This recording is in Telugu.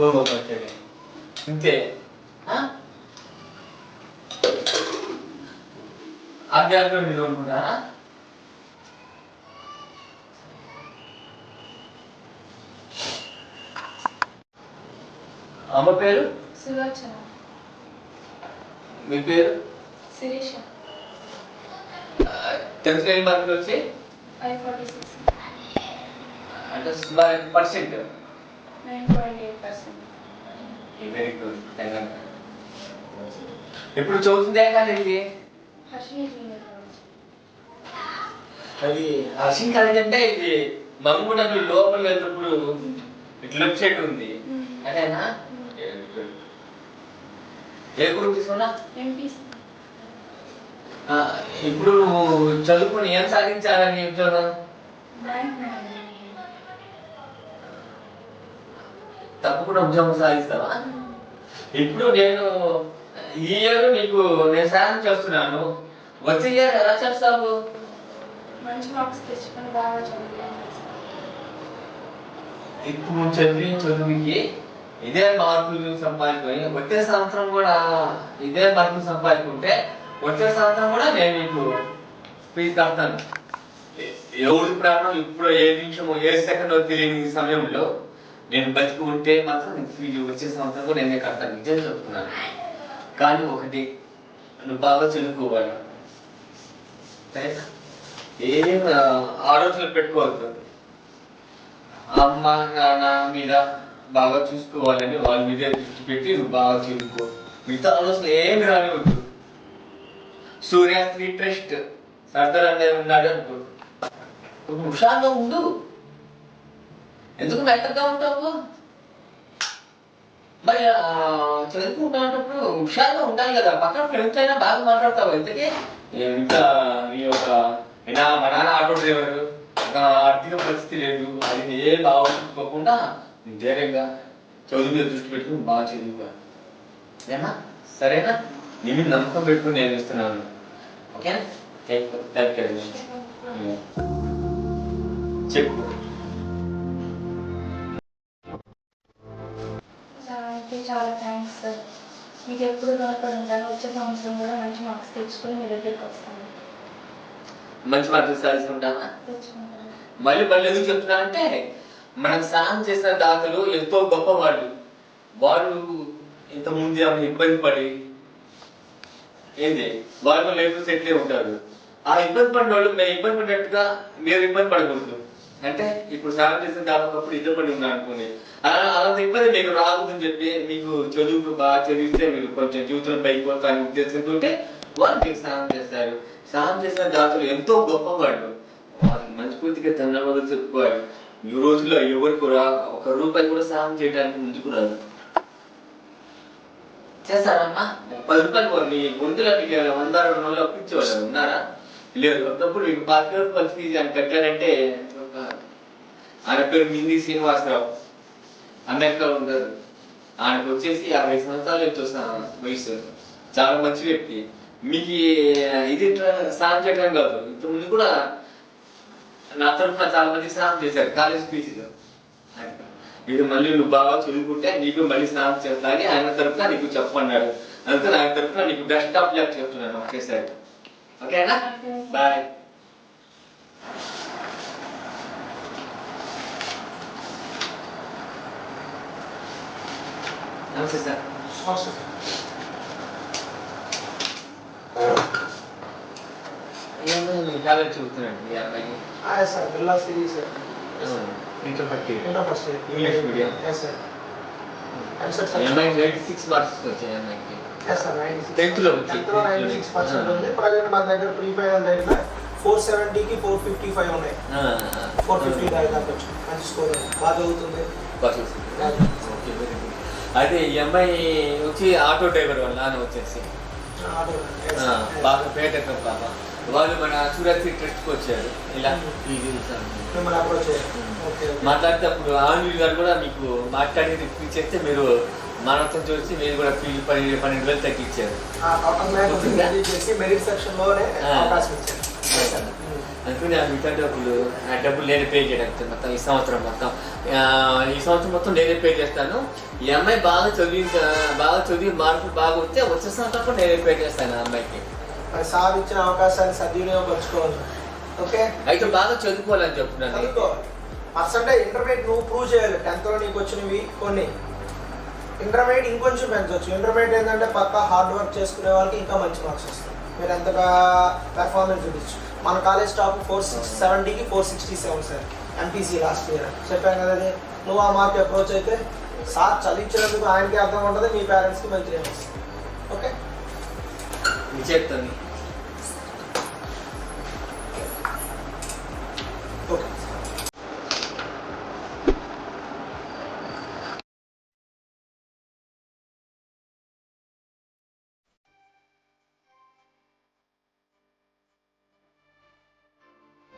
పోగొట్టండి అంతే ఆ? ఆధ్యాత్మిక మీరు అనుకుంటారా అమ్మ పేరు? సులోచన. మీ పేరు? శిరీష. టెన్త్ ఎన్ని మార్కులు వచ్చి? అంటే ఎయిట్ పర్సెంట్. వెరీ గుడ్ చదువుతుందే ఇది హర్షిని జూనియర్ కాలేజ్ అది హర్షింగ్ కాలేజ్ అంటే ఇది మంగునకు లోపల వెళ్ళినప్పుడు ఇట్లా సైడ్ ఉంది. అదేనా? ఏ గ్రూప్ తీసుకున్నా? ఇప్పుడు నువ్వు చదువుకుని ఏం సాధించాలని ఉద్యోగం? తప్పకుండా ఉద్యోగం సాధిస్తావా ఇప్పుడు నేను ఈ ఇయర్ నీకు నేను సాయం చేస్తున్నాను. వచ్చే ఇయర్ ఎలా చేస్తావు? మంచి మార్క్స్ తెచ్చుకొని బాగా చదువుతాను ఇప్పుడు చదివి చదువుకి ఇదే మార్కులు సంపాదించుకొని వచ్చే సంవత్సరం కూడా ఇదే మార్కులు సంపాదించుకుంటే వచ్చే సంవత్సరం కూడా నేను నీకు ఫీజు కడతాను. ఎవరి ప్రాణం ఇప్పుడు ఏ నిమిషం ఏ సెకండ్ తెలియని సమయంలో నేను బతికి ఉంటే మాత్రం నీకు వచ్చే సంవత్సరం కూడా నేనే కడతాను నిజం చెప్తున్నాను కానీ ఒకటి నువ్వు బాగా చదువుకోవాలి. ఏం ఆలోచనలు పెట్టుకోవద్దు. అమ్మ నాన్న మీద బాగా చూసుకోవాలని వాళ్ళ మీద దృష్టి పెట్టి నువ్వు బాగా చదువుకో. మిగతా ఆలోచన ఏమి రానివద్దు సూర్యాస్త్రి ట్రస్ట్ సర్దార్ అనే ఉన్నాడు అనుకో. నువ్వు హుషారుగా ఉండు. ఎందుకు మెత్తగా ఉంటావు? మరి చదువుకుంటున్నప్పుడు హుషారుగా ఉండాలి కదా. పక్కన ఫ్రెండ్స్ అయినా బాగా మాట్లాడతావు. ఇంతకీ? ఇంకా నీ యొక్క అయినా మా నాన్న ఆటో డ్రైవర్? ఇంకా ఆర్థిక పరిస్థితి లేదు. అది ఏ బాగుండకుండా ధైర్యంగా చదువు మీద దృష్టి పెట్టుకుని బాగా చదువుకో ఏనా సరేనా? నీ మీద నమ్మకం పెట్టుకుని నేను ఇస్తున్నాను ఓకేనా? థ్యాంక్ యూ థ్యాంక్ యూ చెప్పు. అయితే చాలా థ్యాంక్స్ సార్ మీకు ఎప్పుడు రుణపడి ఉంటాను వచ్చే సంవత్సరం కూడా మంచి మార్క్స్ తెచ్చుకొని మీ దగ్గరికి వస్తాను. మంచి మార్కులు సాధిస్తుంటామా తెచ్చుకుంటాను. మళ్ళీ మళ్ళీ ఎందుకు చెప్తున్నా అంటే మనం సాయం చేసిన దాతలు ఎంతో గొప్పవాళ్ళు. వారు ఇంత ముందు ఆమె ఇబ్బంది పడి ఏంది? వాళ్ళు లేబర్ సెటిల్ ఉంటారు? ఆ ఇబ్బంది పడిన వాళ్ళు మేము ఇబ్బంది పడినట్టుగా మీరు ఇబ్బంది పడకూడదు. అంటే ఇప్పుడు సాయం చేసిన దాతప్పుడు ఇద్దరు పడి ఉన్నారు అనుకోండి. అలా అలాంటి ఇబ్బంది మీకు రాకూడదని చెప్పి మీకు చదువు బాగా చదివితే మీరు కొంచెం జీవితంలో పైకి పోతారని ఉద్దేశంతో వాళ్ళు మీకు సాయం చేస్తారు. సాయం చేసిన దాతలు ఎంతో గొప్పవాళ్ళు. మంచి మనస్ఫూర్తిగా ధన్యవాదాలు చెప్పుకోవాలి. ఈ రోజుల్లో ఎవరికి రా ఒక రూపాయి కూడా సాయం చేయడానికి ముందుకు రాదు. చేస్తారమ్మా? పది రూపాయలు పోయి మీ గొంతులో మీకు వంద రెండు వందలు అప్పించేవాళ్ళు ఉన్నారా? లేదు ఒకప్పుడు మీకు పాతిక రూపాయలు ఫీజు అని కట్టారంటే ఆయన పేరు మింది శ్రీనివాసరావు. అమెరికాలో ఉంటారు ఆయనకు వచ్చేసి యాభై సంవత్సరాలు వచ్చేస్తాను వయసు. చాలా మంచి వ్యక్తి. మీకు ఇది సాయం చేయడం కాదు. ఇంతకు ముందు కూడా నా తరఫున చాలా మంది స్నానం చేశారు. కాలేజ్ ఫీజులో. ఇది మళ్ళీ నువ్వు బాగా చదువుకుంటే నీకు మళ్ళీ స్నానం చేస్తానని ఆయన తరఫున నీకు చెప్పమన్నాడు. అందుకని ఆయన తరఫున నీకు బెస్ట్ ఆఫ్ లక్ చెప్తున్నాను ఒకేసారి ఓకేనా? బాయ్. నమస్తే సార్ నమస్తే sir sir Birla series English medium six marks వచ్చాయి అమ్మాయికి టెన్త్లో నైన్టీ సిక్స్ పర్సెంట్ ఉంది ప్రజెంట్ మా దగ్గర ప్రీ ఫైనల్ దగ్గర ఫోర్ సెవెంటీకి ఫోర్ ఫిఫ్టీ ఫైవ్ ఉన్నాయి ఫోర్ ఫిఫ్టీ దాకా మంచి స్కోర్ బాగా చదువుతుంది అదే ఈ అమ్మాయి వచ్చి ఆటో డ్రైవర్ వాళ్ళ నాన్న వచ్చేసి. బాగా పేట పాప. వాళ్ళు మన సూరత్ ట్రస్ట్కి వచ్చారు. ఇలా. మాట్లాడితే అప్పుడు ఆంజలి గారు కూడా మీకు మాట్లాడి రిపీట్ చేస్తే మీరు మానవత్వం చూసి మీరు కూడా ఫీజు పది పన్నెండు వేలు తగ్గించారు. మెరిట్ సెక్షన్లోనే ఆ. అవకాశం ఇచ్చారు. ఆ మిగతా డబ్బులు ఆ డబ్బులు నేనే పే చేయడానికి మొత్తం ఈ సంవత్సరం మొత్తం. ఈ సంవత్సరం మొత్తం నేనే పే చేస్తాను. ఈ అమ్మాయి బాగా చదివి బాగా చదివి మార్కులు బాగా వస్తే వచ్చే సంవత్సరం కూడా నేనే పే చేస్తాను ఆ అమ్మాయికి. మరి సార్ ఇచ్చిన అవకాశాన్ని సద్వినియోగపరచుకోవాలి. ఓకే? అయితే బాగా చదువుకోవాలని చెప్తున్నాను. పర్సంటేజ్ ఇంటర్మీడియట్ నువ్వు ప్రూవ్ చేయాలి. టెన్త్లో నీకు వచ్చినవి కొన్ని. ఇంటర్మీడియట్ ఇంకొంచెం పెంచవచ్చు ఇంటర్మీడియట్ ఏంటంటే పక్క హార్డ్ వర్క్ చేసుకునే వాళ్ళకి ఇంకా మంచి మార్క్స్ వస్తాయి. మీరు ఎంతగా పెర్ఫార్మెన్స్ చూపించు. మన college top four six సెవెంటీకి four sixty seven sir MPC last year చెప్పాను కదా అది. నువ్వు ఆ మార్క్ అప్రోచ్ అయితే సార్ చదివించినందుకు ఆయనకి అర్థం ఉంటుంది మీ పేరెంట్స్కి మంచి వస్తుంది ఓకే చెప్తాను.